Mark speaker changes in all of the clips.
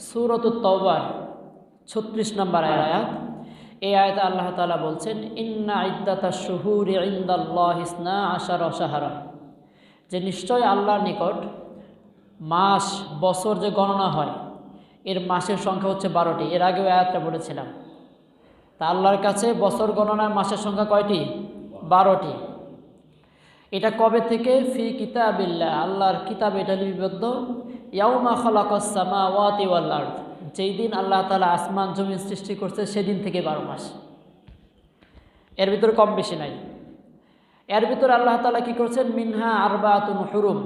Speaker 1: সুরত তওবার, ছত্রিশ নম্বর আয়াত। এই আয়াতে আল্লাহ তাআলা বলছেন, ইন্না ইদ্দাতা শুহুর ইন্দাল্লাহ ইসনা আশার অসাহারা যে নিশ্চয় আল্লাহর নিকট মাস, বছর যে গণনা হয়, এর মাসের সংখ্যা হচ্ছে বারোটি। এর আগেও আয়াতটা বলেছিলাম। তা আল্লাহর কাছে বছর গণনার মাসের সংখ্যা কয়টি? বারোটি। এটা কবে থেকে? ফি কিতাবিল্লা আল্লাহর কিতাব এটা লিপিবদ্ধ। ইয়াউমা খলাকসামা ওয়াতি ওয়াল আর্থ যেই দিন আল্লাহ তালা আসমান, জমিন সৃষ্টি করছে, সেদিন থেকে বারো মাস। এর ভিতরে কম বেশি নাই। এর ভিতরে আল্লাহ তালা কি করছেন? মিনহা আরবাতুন হুরুম।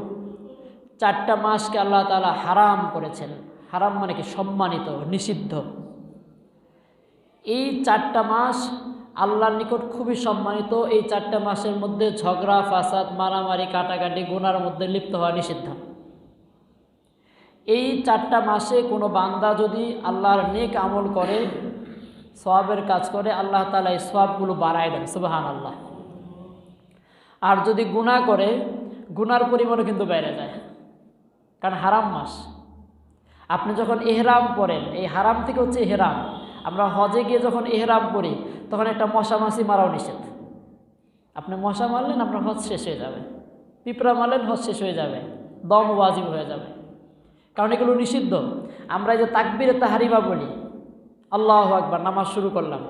Speaker 1: চারটা মাসকে আল্লাহ তালা হারাম করেছেন। হারাম মানে কি? সম্মানিত, নিষিদ্ধ। এই চারটা মাস আল্লাহর নিকট খুবই সম্মানিত, এই চারটা মাসের মধ্যে ঝগড়া, ফাসাদ, মারামারি, কাটাকাটি, গুনার মধ্যে লিপ্ত হওয়া নিষিদ্ধ। এই চারটা মাসে কোনো বান্দা যদি আল্লাহর নেক আমল করে সবাবের কাজ করে, আল্লাহ তালা এই সবাবগুলো বাড়ায় দেন সুবাহান আল্লাহ আর যদি গুণা করে, গুনার পরিমাণও কিন্তু বেড়ে যায়, কারণ হারাম মাস। আপনি যখন এহরাম পরেন এই হারাম থেকে হচ্ছে এহরাম। আমরা হজে গিয়ে যখন এহরাম করি, তখন একটা মশা মাছি মারাও নিষেধ। আপনি মশা মারলেন, আপনার হজ শেষ হয়ে যাবে। পিঁপড়া মারলেন, হজ শেষ হয়ে যাবে। দম ওয়াজিব হয়ে যাবে। কারণ এগুলো নিষিদ্ধ। আমরা এই যে তাকবিরে তাহারিমা বলি, আল্লাহ আকবার, নামাজ শুরু করলাম।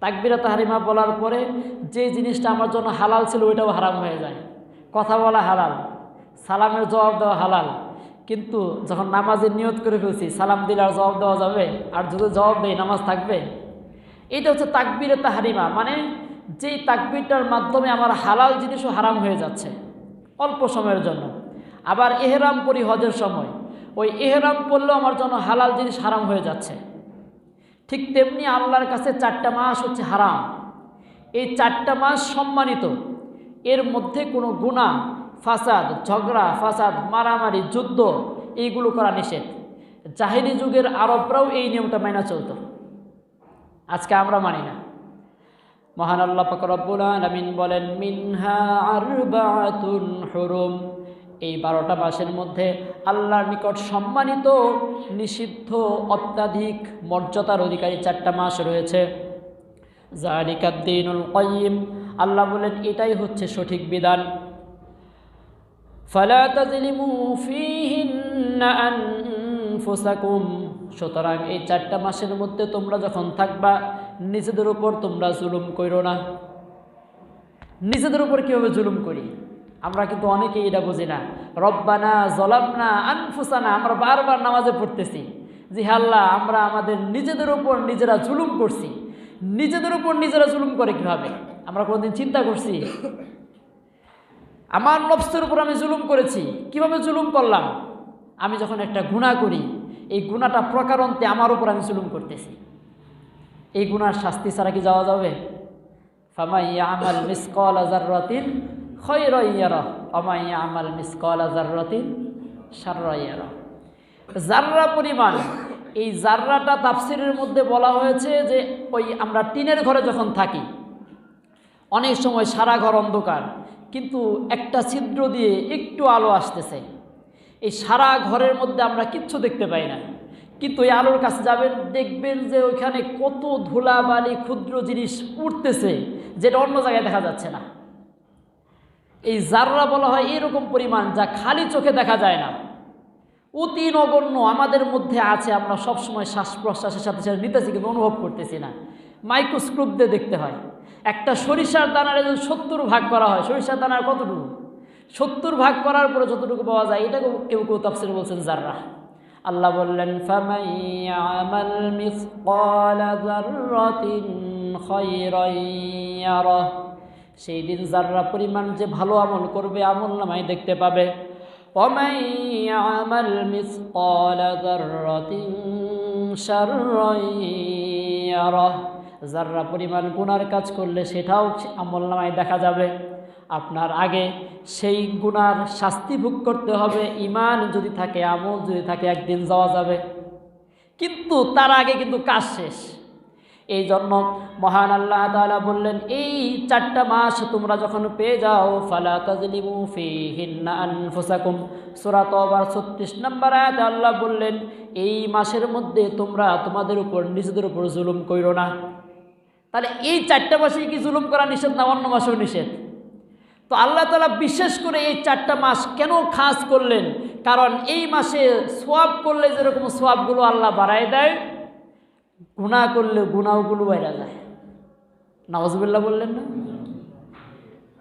Speaker 1: তাকবিরে তাহারিমা বলার পরে যে জিনিসটা আমার জন্য হালাল ছিল, ওইটাও হারাম হয়ে যায়। কথা বলা হালাল, সালামের জবাব দেওয়া হালাল। কিন্তু যখন নামাজের নিয়ত করে ফেলছি, সালাম দিলে আর জবাব দেওয়া যাবে? আর যদি জবাব দেয় নামাজ থাকবে? এটা হচ্ছে তাকবির তাহারিমা। মানে যেই তাকবিরটার মাধ্যমে আমার হালাল জিনিসও হারাম হয়ে যাচ্ছে, অল্প সময়ের জন্য। আবার এহরাম পরি হজের সময়। ওই এহরাম পড়লেও আমার জন্য হালাল জিনিস হারাম হয়ে যাচ্ছে। ঠিক তেমনি আল্লাহর কাছে চারটা মাস হচ্ছে হারাম। এই চারটা মাস সম্মানিত। এর মধ্যে কোনো গুণা ফাসাদ, ঝগড়া, ফাসাদ, মারামারি, যুদ্ধ, এইগুলো করা নিষেধ। জাহিরি যুগের আরবরাও এই নিয়মটা মাইনা চলত। আজকে আমরা মানি না। মহান আল্লাহ পাক রব্বুল আলামিন বলেন, মিনহা আরবাতুন হুরুম। এই বারোটা মাসের মধ্যে আল্লাহর নিকট সম্মানিত, নিষিদ্ধ, অত্যাধিক মর্যাদার অধিকারী চারটা মাস রয়েছে। জালিকাদ্দিনুল কয়িম আল্লাহ বলেন, এটাই হচ্ছে সঠিক বিধান। ফালা তাজলিমু ফিহিন্না আনফুসাকুম সুতরাং এই চারটা মাসের মধ্যে তোমরা যখন থাকবা, নিজেদের উপর তোমরা জুলুম করো না। নিজেদের উপর কীভাবে জুলুম করি? আমরা কিন্তু অনেকেই এটা বুঝি না। রব্বানা জলাবনা আনফুসানা, আমরা বারবার নামাজে পড়তেছি। জি হাল্লা আমরা আমাদের নিজেদের উপর নিজেরা জুলুম করছি। নিজেদের উপর নিজেরা জুলুম করে কীভাবে? আমরা কোনোদিন চিন্তা করছি আমার নফসের উপর আমি জুলুম করেছি। কীভাবে জুলুম করলাম? আমি যখন একটা গুণা করি, এই গুণাটা প্রকারান্তে আমার উপর আমি জুলুম করতেছি। এই গুণার শাস্তি ছাড়া কি যাওয়া যাবে? ফামাইয়া আমাল মিসকল আজাররাতিন খৈরইয়ার অমাইয়া আমাল মিসকল আজাররাতিন সাররাইয়ার জাররা পরিমাণ, এই জাররাটা তাফসিরের মধ্যে বলা হয়েছে যে ওই আমরা টিনের ঘরে যখন থাকি, অনেক সময় সারা ঘর অন্ধকার। কিন্তু একটা ছিদ্র দিয়ে একটু আলো আসতেছে। এই সারা ঘরের মধ্যে আমরা কিচ্ছু দেখতে পাই না। কিন্তু এই আলোর কাছে যাবেন, দেখবেন যে ওইখানে কত ধুলাবালি, ক্ষুদ্র জিনিস উঠতেছে, যেটা অন্য জায়গায় দেখা যাচ্ছে না। এই জাররা বলা হয় এরকম পরিমাণ যা খালি চোখে দেখা যায় না। অতি নগণ্য আমাদের মধ্যে আছে, আমরা সবসময় শ্বাস প্রশ্বাসের সাথে সাথে নিতেছি কিন্তু অনুভব করতেছি না। মাইক্রোস্কোপ দিয়ে দেখতে হয়। একটা সরিষার দানার যদি সত্তর ভাগ করা হয়, সরিষার দানার কতটুকু? সত্তর ভাগ করার পরে যতটুকু পাওয়া যায়, এটা কেউ কেউ তফসিল বলছেন জাররা আল্লাহ বললেন সেই দিন যাররা পরিমাণ যে ভালো আমল করবে, আমল নামাই দেখতে পাবে। অমাইয়ামাল মিসকালা জাররাতিন যাররা পরিমাণ গুনার কাজ করলে সেটাও আমল নামায় দেখা যাবে। আপনার আগে সেই গুনার শাস্তি ভোগ করতে হবে। ইমান যদি থাকে, আমল যদি থাকে, একদিন যাওয়া যাবে। কিন্তু তার আগে কিন্তু কাজ শেষ। এই জন্য মহান আল্লাহ তাআলা বললেন, এই চারটা মাস তোমরা যখন পেয়ে যাও, ফালা তাজলিমু ফিহিন্না আনফুসাকুম। সূরা তওবার 36 নম্বর আয়াতে আল্লাহ বললেন, এই মাসের মধ্যে তোমরা তোমাদের উপর, নিজেদের উপর জুলুম কইরো না। তাহলে এই চারটা মাসে কি জুলুম করা নিষেধ না অন্য মাসেও নিষেধ? তো আল্লাহ তালা বিশেষ করে এই চারটা মাস কেন খাস করলেন? কারণ এই মাসে সোয়াব করলে যেরকম সোয়াবগুলো আল্লাহ বাড়ায় দেয় গুণা করলে গুণাগুলো বাইরা যায়। নওয়াজবুল্লাহ বললেন না?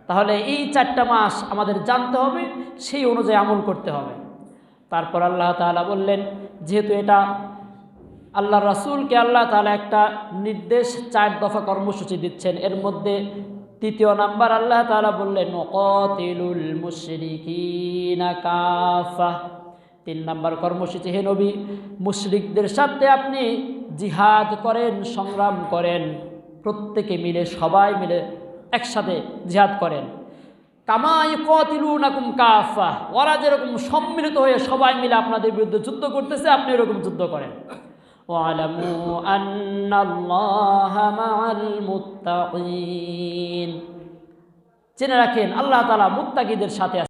Speaker 1: তাহলে এই চারটা মাস আমাদের জানতে হবে, সেই অনুযায়ী আমল করতে হবে। তারপর আল্লাহ তাআলা বললেন, যেহেতু এটা আল্লাহ রাসূলকে আল্লাহ তাআলা একটা নির্দেশ চার দফা কর্মসূচি দিচ্ছেন। এর মধ্যে তৃতীয় নাম্বার আল্লাহ তাআলা বললেন কতিলুল কাফা। তিন নাম্বার কর্মসূচি, হে নবী, মুশরিকদের সাথে আপনি জিহাদ করেন, সংগ্রাম করেন। প্রত্যেকে মিলে, সবাই মিলে একসাথে জিহাদ করেন। কামাই কতিলু নাকুম কাফা। ওরা যেরকম সম্মিলিত হয়ে সবাই মিলে আপনাদের বিরুদ্ধে যুদ্ধ করতেছে, আপনি এরকম যুদ্ধ করেন। واعلموا أن الله مع المتقين জেনে রাখেন আল্লাহ তালা মুত্তাকিদের সাথে